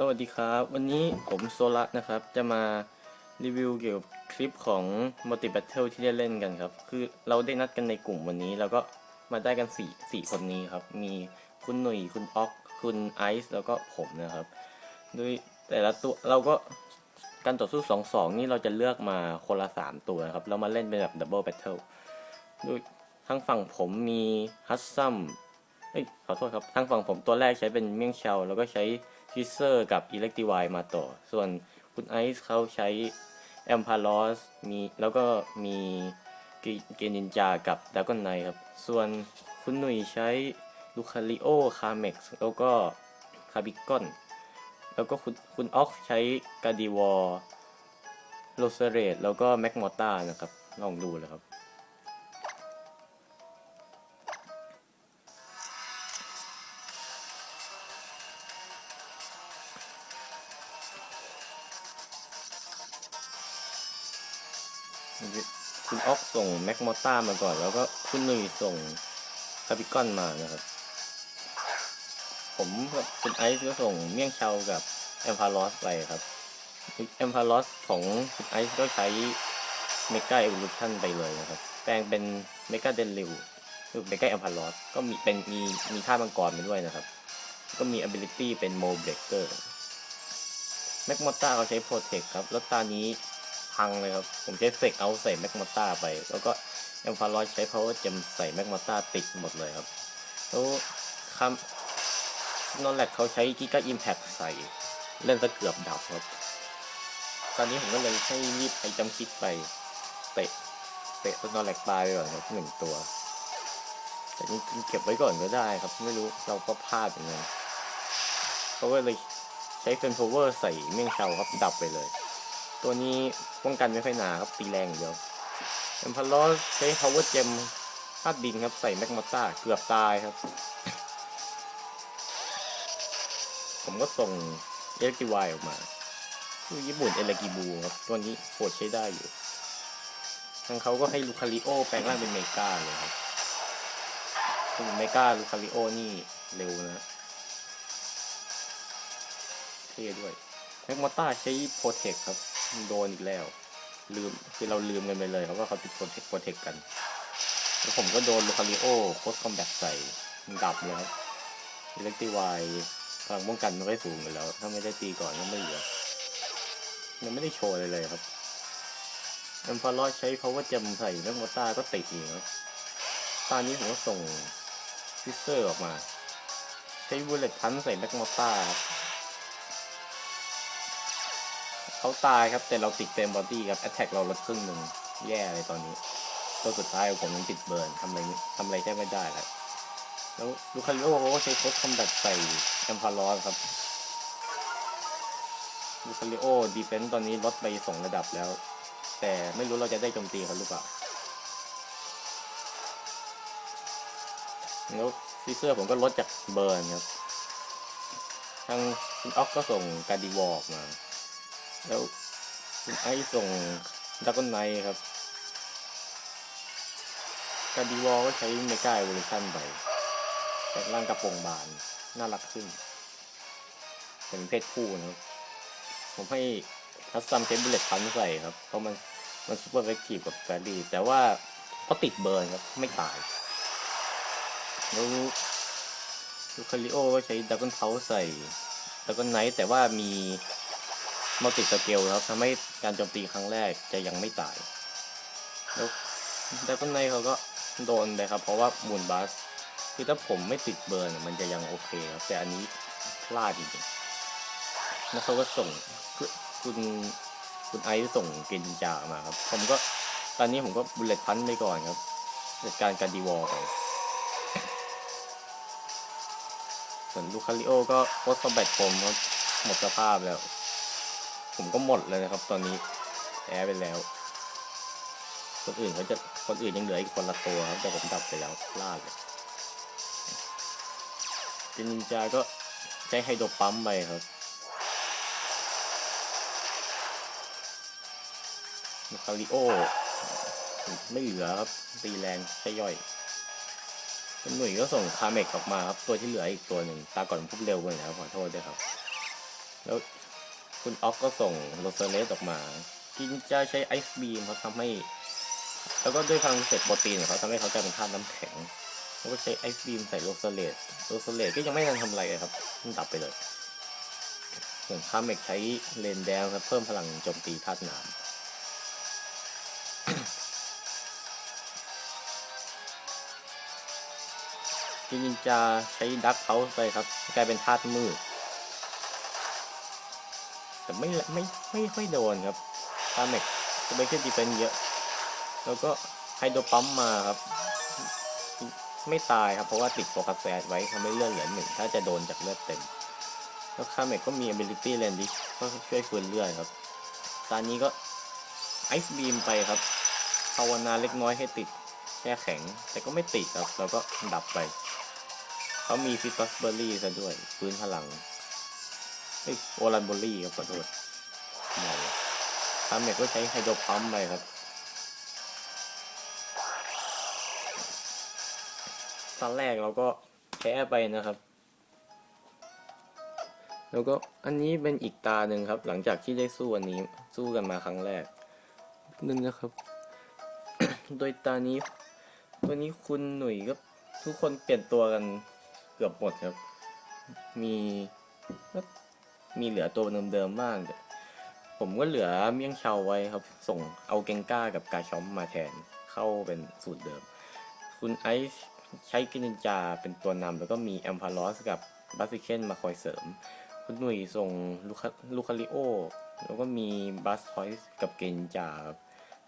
สวัสดีครับ วันนี้ผมโซลัสนะครับ จะมารีวิวเกี่ยวกับคลิปของ Multi Battle ที่ได้เล่นกันครับ คือเราได้นัดกันในกลุ่มวันนี้ แล้วก็มาได้กันสี่สี่คนนี้ครับ มีคุณหนุ่ยคุณอ็อก คุณไอซ์แล้วก็ผมนะครับโดยแต่ละตัวเราก็การต่อสู้สองสองนี่เราจะเลือกมาคนละสามตัวนะครับแล้วมาเล่นเป็นแบบ Double Battle โดยทางฝั่งผมมีฮัตซัมเอ้ยขอโทษครับทางฝั่งผมตัวแรกใช้เป็นเมี่ยงเชาแล้วก็ใช้ คิเซอร์กับอิเล็กติวายมาต่อ ส่วนคุณไอซ์เขาใช้แอมพาลอสมีแล้วก็มีเกนินจากับดากอนไนครับ ส่วนคุณหนุ่ยใช้ลูคาริโอคาเม็กซ์แล้วก็คาบิกอน แล้วก็คุณคุณออกใช้กาดิวอร์โรเซเรตแล้วก็แม็กมอต้านะครับ ลองดูเลยครับ แม็กมอต้ามาก่อน แล้วก็คุณหนุ่ยส่งคาบิกอนมานะครับ ผมกับคุณไอซ์ก็ส่งเมี่ยงเชากับแอมพาลอสไปครับแอมพาลอสของคุณไอซ์ก็ใช้เมกาเอ o ลูชันไปเลยนะครับ แปลงเป็นเมกาเดลิวคือเมกาแอมพาลอสก็มีเป็นมีมีท่ามังกรไปด้วยนะครับ ก็มี ability เป็นโมเบรกเกอร์แม็กมอต้าเขาใช้โปรเทคครับ แล้วตานี้ พังเลยครับ ผมใช้เฟกเอาใส่แมกมาต้าไป แล้วก็แอมฟาลอยใช้ power gem ใส่แมกมาต้าติดหมดเลยครับแล้วคำนอนแลกเขาใช้กิกาอิมแพคใส่เล่นซะเกือบดับครับ ตอนนี้ผมก็เลยให้รีบไปจำคิดไป เตะ เตะสนอนแลกตายไปก่อนครับหนึ่งตัว แต่นี่เก็บไว้ก่อนก็ได้ครับ ไม่รู้เราก็พลาดอย่างไงเขาก็เลยใช้เฟนโพเวอร์ใส่เมี่ยงเชาครับดับไปเลย ตัวนี้ป้องกันไม่ค่อยหนาครับตีแรงเดียวแอมพาลอสใช้ power gem ธาตุดินครับใส่แมกมาต้าเกือบตายครับ ผมก็ส่งเอลกิวายออกมาคือญี่ปุ่นเอลกิบูครับ ตัวนี้โหดใช้ได้อยู่ทางเขาก็ให้ลูคาริโอแปลงร่างเป็นเมกาเลยครับคือเมกาลูคาริโอนี่เร็วนะเท่ด้วยแม็กมอต้าใช้โปรเทคครับ โดนอีกแล้ว ลืมคือเราลืมกันไปเลยครับว่าเขาติดโปรเทคโปรเทคกัน แล้วผมก็โดนลูคาริโอโคสคอมแบทใส่ดับเลยครับอิเล็กติวายพลังป้องกันมันไม่สูงอยู่แล้ว ถ้าไม่ได้ตีก่อนก็ไม่เหลือยังไม่ได้โชว์เลยเลยครับแอมฟาลอใช้ power gem ใส่แม็กมอต้าก็ติดอีกครับตอนนี้ผมก็ส่งฟิสเซอร์ออกมา ใช้บูเลตพันใส่แม็กมอต้า เขาตายครับ แต่เราติดเฟรมบอดี้ครับแอตแทกเราลดครึ่งหนึ่งแย่เลยตอนนี้ ตัวสุดท้ายผมยังติดเบิร์นทำอะไรทำอะไรแทบไม่ได้ครับแล้วลูคาริโอเขาก็ใช้โค้ดคอมแบทใส่แอมพาลอสครับลูคาริโอดีเฟนต์ตอนนี้ลดไปสองระดับแล้ว แต่ไม่รู้เราจะได้โจมตีเขาหรือเปล่าแล้วฟิเซอร์ผมก็ลดจากเบิร์นครับ ทางออกก็ส่งการดีวอร์กมา แล้วคุณไอซ์ส่งดักกอนไนครับกาดีวอลก็ใช้เมกาเอ o ว u ชันไปแต่ร่างกระโปรงบาน น่ารักขึ้น เป็นเพศผู้นะครับ ผมให้ทัสซัมใช้บุลเลตพันใส่ครับ เพราะมันมันซูเปอร์เวกทีฟกับแฟรี่แต่ว่าก็ติดเบิร์นครับ ไม่ตายแล้วลูคาริโอก็ใช้ดักกอนเทาใส่ดักกอนไนแต่ว่ามี มัลติสเกลครับทำให้การโจมตีครั้งแรกจะยังไม่ตาย แล้วแต่ต้นในเขาก็โดนไปครับ เพราะว่ามูนบัสคือถ้าผมไม่ติดเบิร์นมันจะยังโอเคครับ แต่อันนี้พลาดจริงๆแล้วเขาก็ส่งคุณคุณไอซ์ส่งเกนจินจามาครับ ผมก็ตอนนี้ผมก็บุลเลตพันไปก่อนครับจัดการการดีวอลไปส่วนลูคาริโอก็โคสคอมแบทผมครับหมดสภาพแล้ว ผมก็หมดเลยนะครับ ตอนนี้แพ้ไปแล้ว คนอื่นเขาจะคนอื่นยังเหลืออีกคนละตัวครับแต่ผมดับไปแล้วพลาดเลยจินจาก็ใช้ไฮโดรปั๊มไปครับลูคาริโอ ไม่เหลือครับตีแรงใช้ย่อยหนุ่ยก็ส่งคาเมกออกมาครับ ตัวที่เหลืออีกตัวหนึ่งตาก่อนผมพูดเร็วไปนะครับขอโทษด้วยครับ แล้ว คุณออฟก็ส่งโรเซเลสออกมากินจะใช้ไอซ์บีมเขาทำให้ แล้วก็ด้วยพลังเสร็จโปรตีนของเขาทำให้เขากลายเป็นธาตุน้ำแข็ง แล้วก็ใช้ไอซ์บีมใส่โรเซเลสโรเซเลสก็ยังไม่ทันทำอะไรเลยครับมันดับไปเลยส่วนคาเมกใช้เลนแดงครับเพิ่มพลังโจมตีธาตุน้ำจินินจาใช้ดักเขาไปครับ กลายเป็นธาตุมืด แต่ไม่ไม่ไม่ค่อยโดนครับคาเมกสเปเชียลดีเฟนเยอะ แล้วก็ไฮโดรปั๊มมาครับ ไม่ตายครับ เพราะว่าติดโฟกัสแซดไว้ทำให้เลือดเหลือหนึ่งถ้าจะโดนจากเลือดเต็ม แล้วคาเมกก็มี ability l a n d i s h ก็ช่วยฟื้นเลือดครับ ตอนนี้ก็ไอซ์บีมไปครับ ภาวนาเล็กน้อยให้ติดแช่แข็ง แต่ก็ไม่ติดครับ แล้วก็ดับไป เขามีฟิต s สเบอร์รี่ซะด้วย ฟื้นพลัง เอ้ยโอรันเบอร์รี่ครับขอโทษหมอคาเมกก็ใช้ไฮโดรพัมไปครับตอนแรกเราก็แพ้ไปนะครับ แล้วก็อันนี้เป็นอีกตาหนึ่งครับ หลังจากที่ได้สู้อันนี้สู้กันมาครั้งแรกนึงนะครับ โดยตานี้ ตัวนี้คุณหนุ่ยก็ทุกคนเปลี่ยนตัวกันเกือบหมดครับ มีก็ มีเหลือตัวเดิมๆบ้างผมก็เหลือเมี่ยงเชาไว้ครับ ส่งเอาเกงก้ากับกาชอมมาแทนเข้าเป็นสูตรเดิม คุณไอซ์ใช้กินินจาเป็นตัวนำแล้วก็มีแอมพาลอสกับบัสซิเคนมาคอยเสริม คุณหนุ่ยส่งลูคาลูคาริโอ แล้วก็มีบัสทอยส์กับเกนจาครับ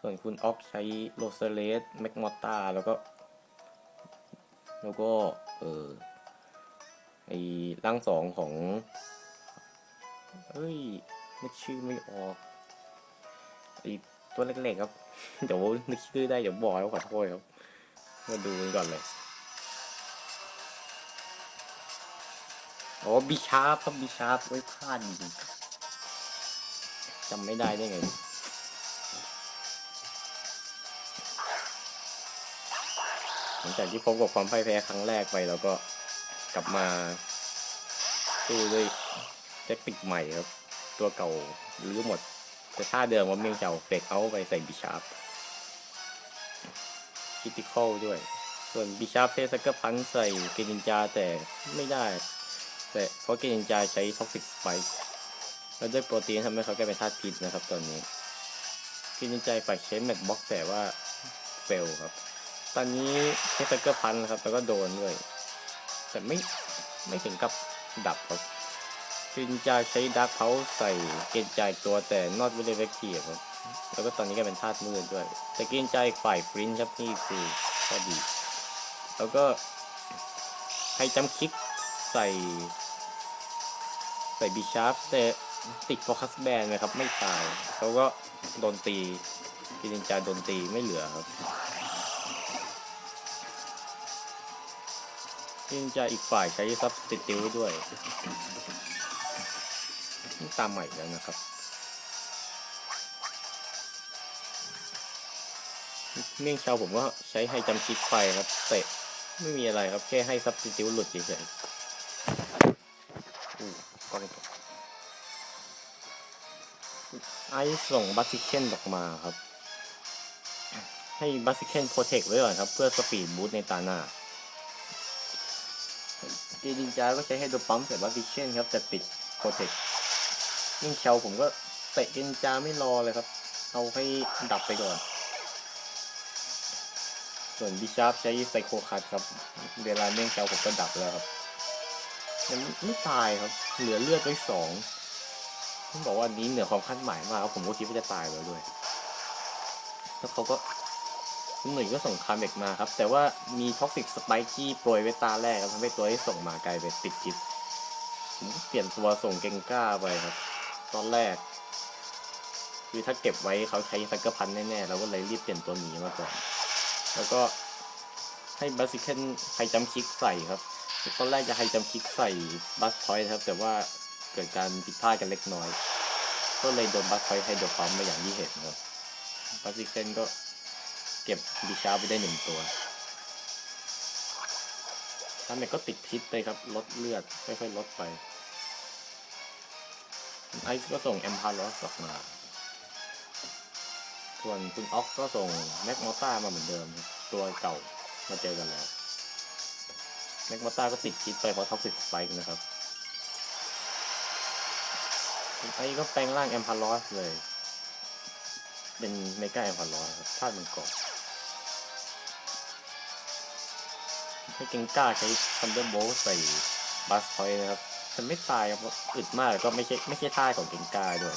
ส่วนคุณออกใช้โรเซเลสแมกมอตตาแล้วก็ แล้วก็ เออไอร่างสองของ เอ้ยนึกชื่อไม่ออกไอตัวเล็กๆครับ เดี๋ยวนึกชื่อได้เดี๋ยวบอกแล้วขอโทษครับ มาดูกันก่อนเลยอ๋อบิชาร์ปครับบิชาร์ปไว้พลาดจริงจำไม่ได้ได้ไงหลังจากที่พบกับความพ่ายแพ้ครั้งแรกไปแล้วก็กลับมาสู้ด้วย แจ็คติกใหม่ครับ ตัวเก่าหรือหมด แต่ท่าเดิมว่าเมียงเจ้าเฟกเอาไปใส่บิชาร์ปคิติคอลด้วย ส่วนบิชาร์ปเทสก็พังใส่เกนินจาแต่ไม่ได้ แต่เพราะเกนินจาใช้ท็อกซิกสไปค์แล้วด้วยโปรตีนทำให้เขากลายเป็นธาตุพิษนะครับตอนนี้เกนินจาฝ่ายใช้แมทบ็อกแต่ว่าเฟลครับ ตอนนี้ใช้สเกอร์พันครับ แล้วก็โดนด้วย แต่ไม่ไม่ถึงกับดับครับ คือจะใช้ดักเพาใส่เกณฑ์ใจตัวแต่นอตวิเลเวกทีครับ แล้วก็ตอนนี้ก็เป็นธาตุมืดด้วย แต่เกณฑ์ใจฝ่ายฟรินช์ครับนี่คือข้อดี แล้วก็ให้จำคลิกใส่ ใส่บิชาร์ปแต่ติดโฟกัสแบนนะครับ ไม่ตายเขาก็โดนตีกินจาโดนตีไม่เหลือครับนินจาอีกฝ่ายใช้ซับสติติวด้วย นี่ตามใหม่แล้วนะครับเมี่ยงเชาผมก็ใช้ให้จำชิดไฟครับเตะไม่มีอะไรครับแค่ให้ซับสติวหลุดเฉยๆอู้ก้อนตกไอส่งบัตติเคนออกมาครับ ให้บัตติเคนโปรเทคไว้ก่อนครับ เพื่อสปีดบูทในตาหน้าเจดินจาก็ใช้ให้โดปั๊มเสร็จว่าวิเชนครับแต่ปิดโปรเทค ยิ่งเชาผมก็เตะเจดินจาไม่รอเลยครับ เอาให้ดับไปก่อน ส่วนบิชาร์ปใช้ไซโคคัทครับ เวลาเม่งเชาผมก็ดับแล้วครับยังไม่ตายครับ เหลือเลือดไว้สองต้องบอกว่านี้เหนือความคาดหมายมากครับผมก็คิดว่าจะตายแล้วด้วย แล้วเขาก็คุณหนุ่ยก็ส่งคาเมกมาครับ แต่ว่ามีท็อกซิกสไปกี้โปรยไว้ตาแรกครับทำให้ตัวที่ส่งมากลายเป็นติดพิษผมเปลี่ยนตัวส่งเกงก้าไปครับ ตอนแรก คือถ้าเก็บไว้เขาใช้สักกระพันแน่ๆเราก็เลยรีบเปลี่ยนตัวหนีมาก่อน แล้วก็ให้บัสซิเคนไฮจัมคิกใส่ครับตอนแรกจะไฮจัมคิกใส่บัสทอยครับ แต่ว่าเกิดการผิดพลาดกันเล็กน้อย ก็เลยโดนบัสทอยให้โดนปั๊มมาอย่างที่เห็นครับบัสซิเคนก็เก็บบิชาร์ไปได้หนึ่งตัวทาเมกก็ติดพิษไปครับ ลดเลือดค่อยๆลดไป ไอซ์ก็ส่งแอมพาร์ลอสออกมา ส่วนคุณออกก็ส่งแม็กมอต้ามาเหมือนเดิม ตัวเก่ามาเจอกันแล้ว แม็กมอต้าก็ติดคิดไปเพราะท็อกซิ s สไปค์นะครับคุณไอซ์ก็แปลงร่างแอมพาร์ลอสเลย เป็นเมกาแอมพาร์ลอสครับธาตุมังกรให้เก่งกล้าใช้ทันเดอร์โบใส่บัสพอยนะครับ แต่ไม่ตายครับเพราะอึดมากแล้วก็ไม่ใช่ไม่ใช่ท่าของเก่งกาด้วย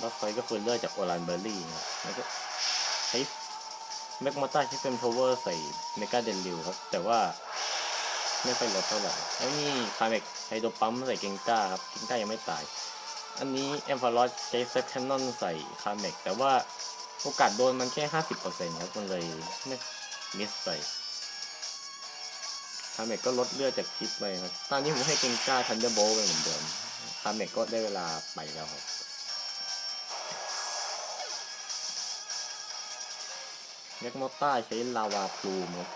บัสพอยก็คือเลือดจากโอรันเบอร์รี่นะแล้วก็ใช้แม็กมาต้าใช้เป็นโทเวอร์ใส่เมกาเดนลิวครับ แต่ว่าไม่ค่อยลดเท่าไหร่แล้วนี่คาเมกไฮโดรปั๊มใส่เก่งก้าครับเก่งก้ายังไม่ตาย อันนี้แอมฟาร์ลอสใช้เซฟแคนนอนใส่คาเมกแต่ว่าโอกาสโดนมันแค่ห้าสิบเปอร์เซ็นต์ครับ มันเลยไม่มิสไปาเมกก็ลดเลือดจากพิษไปครับ ตอนนี้ผมให้เกงก้าทันเดอร์โบไปเหมือนเดิมคาเมกก็ได้เวลาไปแล้วครับแม็กมอต้าใช้ลาวาพลูมครับ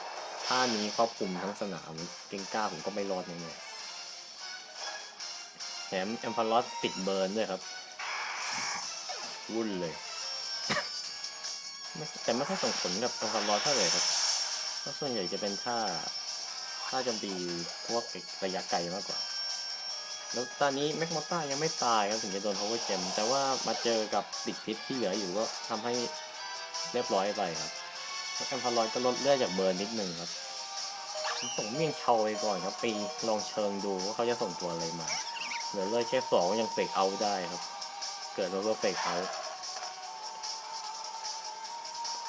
ท่านี้ครอบคลุมทั้งสนาม เกงก้าผมก็ไม่รอดแน่ๆแถมแอมฟาร์ลอสติดเบิร์นด้วยครับ วุ่นเลย แต่ไม่ค่อยส่งผลกับแอมฟาร์ลอสเท่าไหร่ครับ เพราะส่วนใหญ่จะเป็นท่าาจมตีพวกระยะไกลมากกว่า แล้วตอนนี้แม็กมอต้ายังไม่ตายครับถึงจะโดน power gem แต่ว่ามาเจอกับติดพิษที่เหลืออยู่ก็ทำให้เรียบร้อยไปครับแอมพาร์ลอยก็ลดเลือดจากเบิร์นิดนึงครับส่งเมี่ยงเชาไปก่อนครับไปลองเชิงดูว่าเขาจะส่งตัวอะไรมาเหลือเลือดแค่สองยังเฟกเอาได้ครับ เกิดมาเพื่อเฟกเอา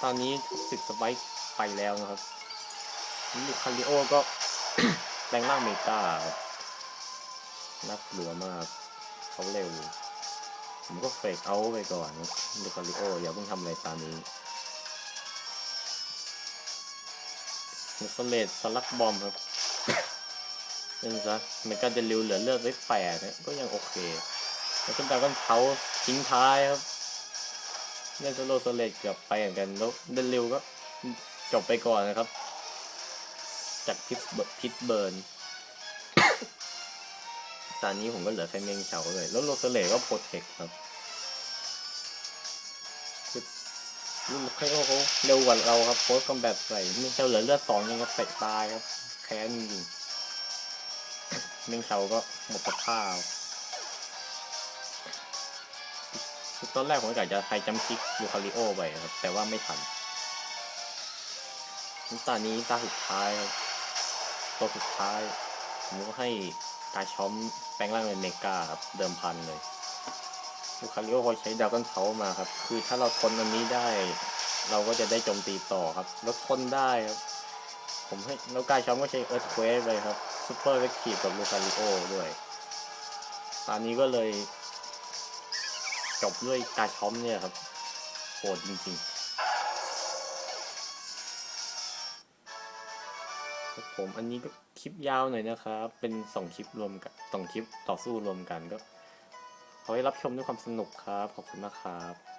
ตอนนี้สิบสไปค์ไปแล้วนะครับลูคาริโอก็ แปลงร่างเมกาครับนักหลัวมากเขาเร็ว ผมก็เฟกเอาไปก่อนครับลูคาริโออย่าเพิ่งทำอะไรตอนนี้มิสเลตสลักบอมครับเป็นซะเมกาเดลิวเหลือเลือดไว้แปดก็ยังโอเค แล้วก็ดาก้อนเผาทิ้งท้ายครับเล่นโซโลโซเลตเกือบไปเหมือนกันแล้วเดลิวก็จบไปก่อนนะครับ จากพิษเบิร์พิษเบิร์น ตอนนี้ผมก็เหลือแค่เมงเฉาเลย แล้วโรสเลก็โปรเทคครับคือลูกไคโอเขาเร็วกว่าเราครับโพสคอมแบทใส่เมงเฉาเหลือเลือดสองยังก็เตะตายครับ แค้นจริงเมงเฉาก็หมดสภาพตอนแรกผมกะจะไทยจัมคิกยูคาริโอไปครับ แต่ว่าไม่ทันตอนนี้ตาสุดท้ายครับ ตัวสุดท้ายผมก็ให้กาช้อมแปลงร่างเป็นเมกาครับเดิมพันเลยลูคาริโอเขาใช้ดาวกันเขามาครับ คือถ้าเราทนอันนี้ได้ เราก็จะได้โจมตีต่อครับ แล้วทนได้ครับ ผมให้แล้วกาช้อมก็ใช้เอิร์ธเควสเลยครับซูเปอร์เวกทีฟกับลูคาริโอด้วยตอนนี้ก็เลย จบด้วยกาช้อมเนี่ยครับโหดจริงๆ ผมอันนี้ก็คลิปยาวหน่อยนะครับ เป็นสองคลิปรวมกันสองคลิปต่อสู้รวมกันก็ขอให้รับชมด้วยความสนุกครับ ขอบคุณมากครับ